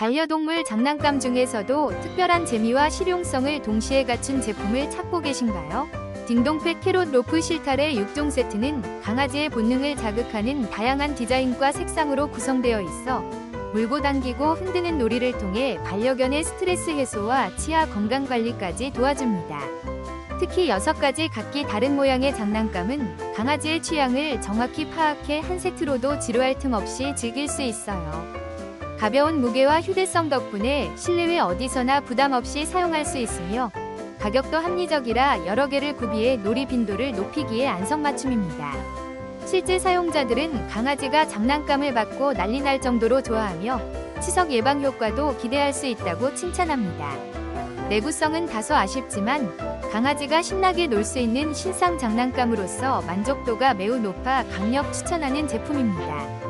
반려동물 장난감 중에서도 특별한 재미와 실용성을 동시에 갖춘 제품을 찾고 계신가요? 딩동펫 캐롯 로프 실타래 6종 세트는 강아지의 본능을 자극하는 다양한 디자인과 색상으로 구성되어 있어 물고 당기고 흔드는 놀이를 통해 반려견의 스트레스 해소와 치아 건강 관리까지 도와줍니다. 특히 6가지 각기 다른 모양의 장난감은 강아지의 취향을 정확히 파악해 한 세트로도 지루할 틈 없이 즐길 수 있어요. 가벼운 무게와 휴대성 덕분에 실내외 어디서나 부담 없이 사용할 수 있으며 가격도 합리적이라 여러 개를 구비해 놀이 빈도를 높이기에 안성맞춤입니다. 실제 사용자들은 강아지가 장난감을 받고 난리 날 정도로 좋아하며 치석 예방 효과도 기대할 수 있다고 칭찬합니다. 내구성은 다소 아쉽지만 강아지가 신나게 놀 수 있는 신상 장난감으로서 만족도가 매우 높아 강력 추천하는 제품입니다.